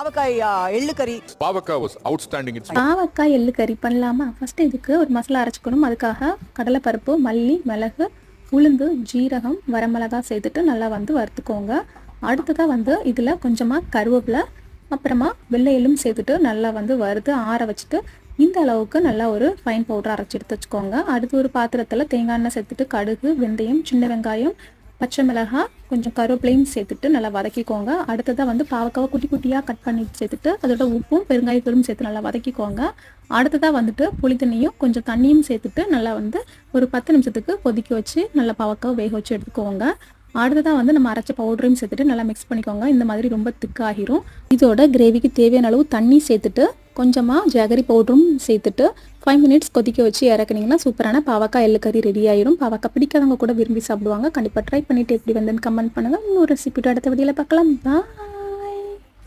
பாவக்காய் எள்ளு கறி Pavaka was outstanding. It's பாவக்காய் எள்ளு கறி பண்ணலாமா? ஃபஸ்ட்டு இதுக்கு ஒரு மசாலா அரைச்சிக்கணும். அதுக்காக கடலைப்பருப்பு மல்லி மிளகு உளுந்து ஜீரகம் வரமிளகாய் சேர்த்துட்டு நல்லா வந்து வறுத்துக்கோங்க. அடுத்ததாக வந்து இதில் கொஞ்சமாக கருவேப்பிலை அப்புறமா வெள்ளை எள்ளும் சேர்த்துட்டு நல்லா வந்து வறுத்து ஆற வச்சுட்டு இந்த அளவுக்கு நல்லா ஒரு ஃபைன் பவுடர் அரைச்சி எடுத்து வச்சுக்கோங்க. அடுத்து ஒரு பாத்திரத்தில் தேங்காய் எண்ணெய் சேர்த்துட்டு கடுகு வெந்தயம் சின்ன வெங்காயம் பச்சை மிளகாய் கொஞ்சம் கருவேப்பிலையும் சேர்த்துட்டு நல்லா வதக்கிக்கோங்க. அடுத்ததாக வந்து பாவக்காவை குட்டி குட்டியாக கட் பண்ணி சேர்த்துட்டு அதோட உப்பும் பெருங்காயத்தூளும் சேர்த்து நல்லா வதக்கிக்கோங்க. அடுத்ததாக வந்துட்டு புளி தண்ணியும் கொஞ்சம் தண்ணியும் சேர்த்துட்டு நல்லா வந்து ஒரு பத்து நிமிஷத்துக்கு கொதிக்க வச்சு நல்லா பாவக்காவை வேக வச்சு எடுத்துக்கோங்க. அடுத்ததாக வந்து நம்ம அரைச்ச பவுடரையும் சேர்த்துட்டு நல்லா மிக்ஸ் பண்ணிக்கோங்க. இந்த மாதிரி ரொம்ப திக்காகிரும் இதோட கிரேவிக்கு தேவையான அளவு தண்ணி சேர்த்துட்டு கொஞ்சமாக ஜாகரி பவுடரும் சேர்த்துட்டு ஃபைவ் மினிட்ஸ் கொதிக்க வச்சு இறக்குனீங்கன்னா சூப்பரான பாவக்காய் எள்ளு கறி ரெடி ஆயிரும். பாவக்காய் பிடிக்காதவங்க கூட விரும்பி சாப்பிடுவாங்க. கண்டிப்பாக ட்ரை பண்ணிவிட்டு எப்படி வந்துன்னு கமெண்ட் பண்ணுங்கள் இன்னொரு ரெசிபியோட அடுத்த வீடியோவில் பார்க்கலாம். பா